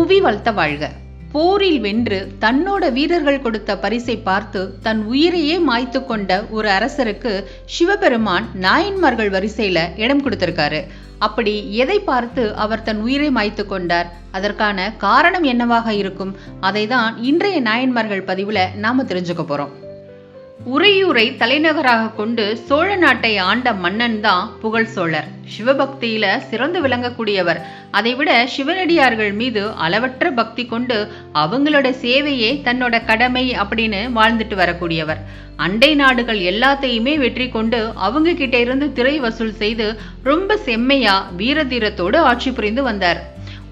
புவி வளர்த்த வாழ்க. போரில் வென்று தன்னோட வீரர்கள் கொடுத்த பரிசை பார்த்து தன் உயிரையே மாய்த்து கொண்ட ஒரு அரசருக்கு சிவபெருமான் நாயன்மார்கள் வரிசையில இடம் கொடுத்திருக்காரு. அப்படி எதை பார்த்து அவர் தன் உயிரை மாய்த்து கொண்டார்? அதற்கான காரணம் என்னவாக இருக்கும்? அதை தான் இன்றைய நாயன்மார்கள் பதிவுல நாம தெரிஞ்சுக்க போறோம். உறையூரை தலைநகராக கொண்டு சோழ நாட்டை ஆண்ட மன்னன் தான் புகழ் சோழர். சிவபக்தியில சிறந்து விளங்கக்கூடியவர். அதைவிட சிவனடியார்கள் மீது அளவற்ற பக்தி கொண்டு அவங்களோட சேவையே தன்னோட கடமை அப்படின்னு வாழ்ந்துட்டு வரக்கூடியவர். அண்டை நாடுகள் எல்லாத்தையுமே வெற்றி கொண்டு அவங்க கிட்ட இருந்து திரை வசூல் செய்து ரொம்ப செம்மையா வீரதீரத்தோடு ஆட்சி புரிந்து வந்தார்.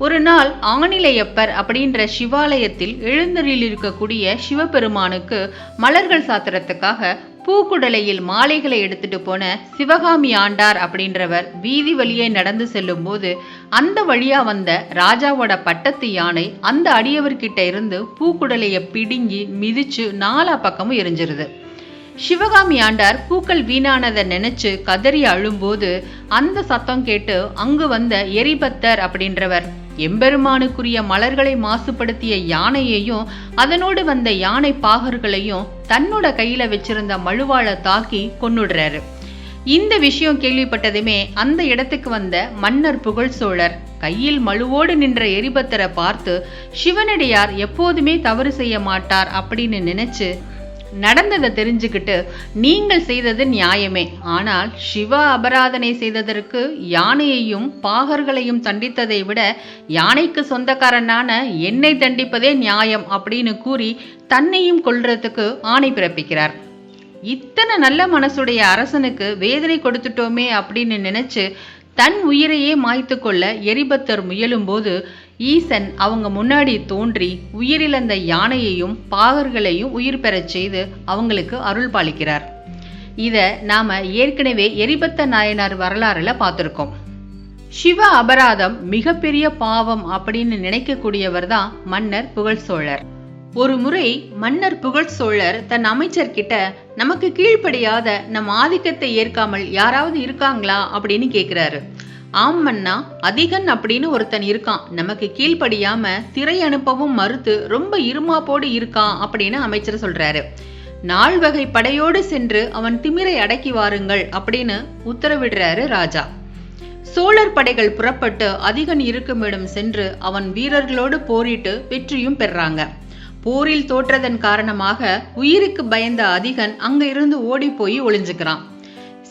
ஒரு நாள் ஆணிலையப்பர் அப்படின்ற சிவாலயத்தில் எழுந்தரில் இருக்கக்கூடிய சிவபெருமானுக்கு மலர்கள் சாத்திரத்துக்காக பூக்குடலையில் மாலைகளை எடுத்துட்டு போன சிவகாமி ஆண்டார் அப்படின்றவர் வீதி வழியே நடந்து செல்லும் போது அந்த வழியா வந்த ராஜாவோட பட்டத்து யானை அந்த அடியவர்கிட்ட இருந்து பூக்குடலையை பிடுங்கி மிதிச்சு நாலா பக்கமும் எரிஞ்சிருது. சிவகாமி ஆண்டார் பூக்கள் வீணானதை நினைச்சு கதறி அழும்போது அந்த சத்தம் கேட்டு அங்கு வந்த எரிபத்தர் அப்படின்றவர் எம்பெருமானுக்குரிய மலர்களை மாசுபடுத்திய யானையையும் அதனோடு வந்த யானை பாகர்களையும் தன்னோட கையில வச்சிருந்த மழுவாள தாக்கி கொன்னுடுறாரு. இந்த விஷயம் கேள்விப்பட்டதுமே அந்த இடத்துக்கு வந்த மன்னர் புகழ் சோழர் கையில் மழுவோடு நின்ற எரிபத்தரை பார்த்து சிவனடியார் எப்போதுமே தவறு செய்ய மாட்டார் அப்படின்னு நினைச்சு நடந்ததை தெரிஞ்சுக்கிட்டு நீங்கள் செய்தது நியாயமே. ஆனால் சிவ அபராதனை செய்ததற்கு யானையையும் பாகர்களையும் தண்டித்ததை விட யானைக்கு சொந்தக்காரனான என்னை தண்டிப்பதே நியாயம் அப்படின்னு கூறி தன்னையும் கொல்றதுக்கு ஆணை பிறப்பிக்கிறார். இத்தனை நல்ல மனசுடைய அரசனுக்கு வேதனை கொடுத்துட்டோமே அப்படின்னு நினைச்சு தன் உயிரையே மாய்த்து கொள்ள எரிபத்தர் முயலும்போது ஈசன் அவங்க முன்னாடி தோன்றி உயிரிழந்த யானையையும் பாகர்களையும் உயிர் பெறச் செய்து அவங்களுக்கு அருள் பாலிக்கிறார். இதை நாம ஏற்கனவே எரிபத்த நாயனார் வரலாறுல பார்த்துருக்கோம். சிவ அபராதம் மிகப்பெரிய பாவம் அப்படின்னு நினைக்கக்கூடியவர் தான் மன்னர் புகழ் சோழர். ஒரு முறை மன்னர் புகழ் சோழர் தன் அமைச்சர்கிட்ட நமக்கு கீழ்ப்படியாத நம் ஆதிக்கத்தை ஏற்காமல் யாராவது இருக்காங்களா? அப்படின்னு கேட்கிறாரு ஆம் மன்னா அதிகன் அப்படின்னு ஒருத்தன் இருக்கான். நமக்கு கீழ்ப்படியாம திரை அனுப்பவும் மறுத்து ரொம்ப இருமாப்போடு இருக்கான் அப்படின்னு அமைச்சர் சொல்றாரு. நாள் வகை படையோடு சென்று அவன் திமிரை அடக்கி வாருங்கள் அப்படின்னு உத்தரவிடுறாரு ராஜா. சோழர் படைகள் புறப்பட்டு அதிகன் இருக்குமிடம் சென்று அவன் வீரர்களோடு போரிட்டு வெற்றியும் பெறாங்க. போரில் தோற்றதன் காரணமாக உயிருக்கு பயந்த அதிகன் அங்க இருந்து ஓடி போய் ஒளிஞ்சுக்கிறான்.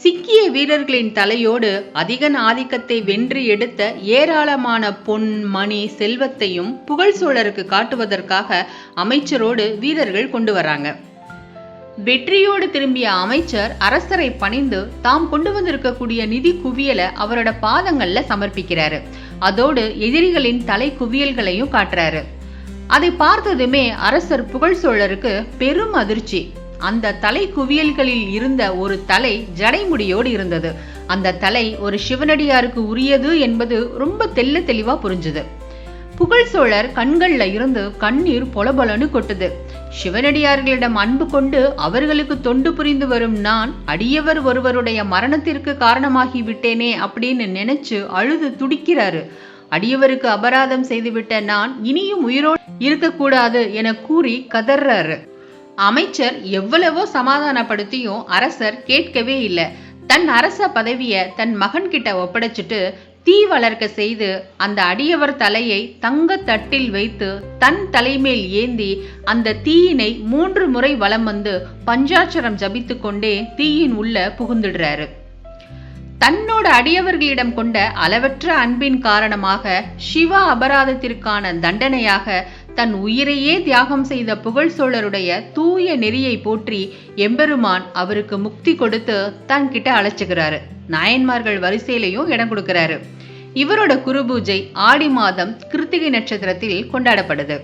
சிக்கிய வீரர்களின் தலையோடு அதிகன் ஆதிக்கத்தை வென்று எடுத்த ஏராளமான பொன் மணி செல்வத்தையும் புகழ் சோழருக்கு காட்டுவதற்காக அமைச்சரோடு வீரர்கள் கொண்டு வராங்க. வெற்றியோடு திரும்பிய அமைச்சர் அரசரை பணிந்து தாம் கொண்டு வந்திருக்கக்கூடிய நிதி குவியலை அவரோட பாதங்கள்ல சமர்ப்பிக்கிறாரு. அதோடு எதிரிகளின் தலை குவியல்களையும் காட்டுறாரு. அதை பார்த்ததுமே அரசர் புகழ் சோழருக்கு பெரும் அதிர்ச்சி. அந்த தலை குவியல்களில் இருந்த ஒரு தலை ஜடைமுடியோடு இருந்தது. அந்த தலை ஒரு சிவனடியாருக்கு உரியது என்பது ரொம்ப தெல்ல தெளிவா புரிஞ்சுது. புகழ் சோழர் கண்கள்ல இருந்து கண்ணீர் பொலபொலன்னு கொட்டுது. சிவனடியார்களிடம் அன்பு கொண்டு அவர்களுக்கு தொண்டு புரிந்து வரும் நான் அடியவர் ஒருவருடைய மரணத்திற்கு காரணமாகி விட்டேனே அப்படின்னு நினைச்சு அழுது துடிக்கிறாரு. அடியவருக்கு அபராதம் செய்துவிட்ட நான் இனியும் உயிரோடு இருக்கக்கூடாது என கூறி கதர்றாரு. அமைச்சர் எவ்வளவோ சமாதானப்படுத்தியும் அரசர் கேட்கவே இல்லை. தன் அரச பதவிய தன் மகன் கிட்ட ஒப்படைச்சிட்டு தீ வளர்க்க செய்து அந்த அடியவர் தலையை தங்க தட்டில் வைத்து தன் தலைமேல் ஏந்தி அந்த தீயினை மூன்று முறை வலம் வந்து பஞ்சாட்சரம் ஜபித்து கொண்டே தீயின் உள்ள புகுந்துடுறாரு. தன்னோட அடியவர்களிடம் கொண்ட அளவற்ற அன்பின் காரணமாக சிவ அபராதத்திற்கான தண்டனையாக தன் உயிரையே தியாகம் செய்த புகழ் சோழருடைய தூய நெறியை போற்றி எம்பெருமான் அவருக்கு முக்தி கொடுத்து தன் கிட்ட அழைச்சுக்கிறாரு. நாயன்மார்கள் வரிசையிலையும் இடம் கொடுக்கிறாரு. இவரோட குரு பூஜை ஆடி மாதம் கிருத்திகை நட்சத்திரத்தில் கொண்டாடப்படுது.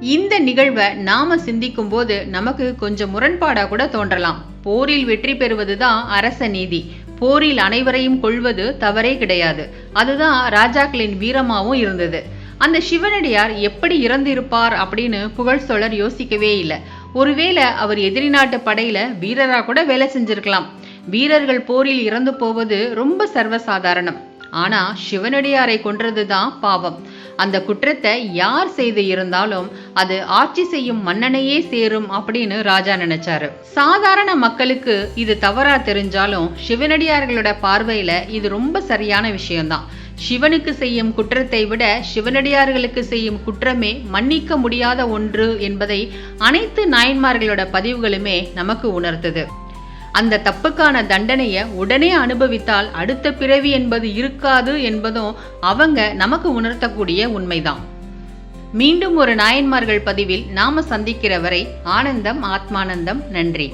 இந்த நிகழ்வை நாம சிந்திக்கும் போது நமக்கு கொஞ்சம் முரண்பாடா கூட தோன்றலாம். போரில் வெற்றி பெறுவதுதான் அரச நீதி. போரில் அனைவரையும் கொள்வது தவறே கிடையாது. அதுதான் ராஜாக்களின் வீரமாவும் இருந்தது. அந்த சிவனடியார் எப்படி இறந்திருப்பார் அப்படின்னு புகழ் சோழர் யோசிக்கவே இல்லை. ஒருவேளை அவர் எதிரி நாட்டு படையில வீரரா கூட வேலை செஞ்சிருக்கலாம். வீரர்கள் போரில் இறந்து போவது ரொம்ப சர்வசாதாரணம். ஆனா சிவனடியாரை கொன்றதுதான் பாவம். அந்த குற்றத்தை யார் செய்து இருந்தாலும் அது ஆட்சி செய்யும் மன்னனையே சேரும் அப்படின்னு ராஜா நினைச்சாரு. சாதாரண மக்களுக்கு இது தவறா தெரிஞ்சாலும் சிவனடியார்களோட பார்வையில இது ரொம்ப சரியான விஷயம்தான். சிவனுக்கு செய்யும் குற்றத்தை விட சிவனடியார்களுக்கு செய்யும் குற்றமே மன்னிக்க முடியாத ஒன்று என்பதை அனைத்து நாயன்மார்களோட பதிவுகளுமே நமக்கு உணர்த்துது அந்த தப்புக்கான தண்டனையை உடனே அனுபவித்தால் அடுத்த பிறவி என்பது இருக்காது என்பதும் அவங்க நமக்கு உணர்த்தக்கூடிய உண்மைதான். மீண்டும் ஒரு நாயன்மார்கள் பதிவில் நாம சந்திக்கிற வரை ஆனந்தம் ஆத்மானந்தம் நன்றி.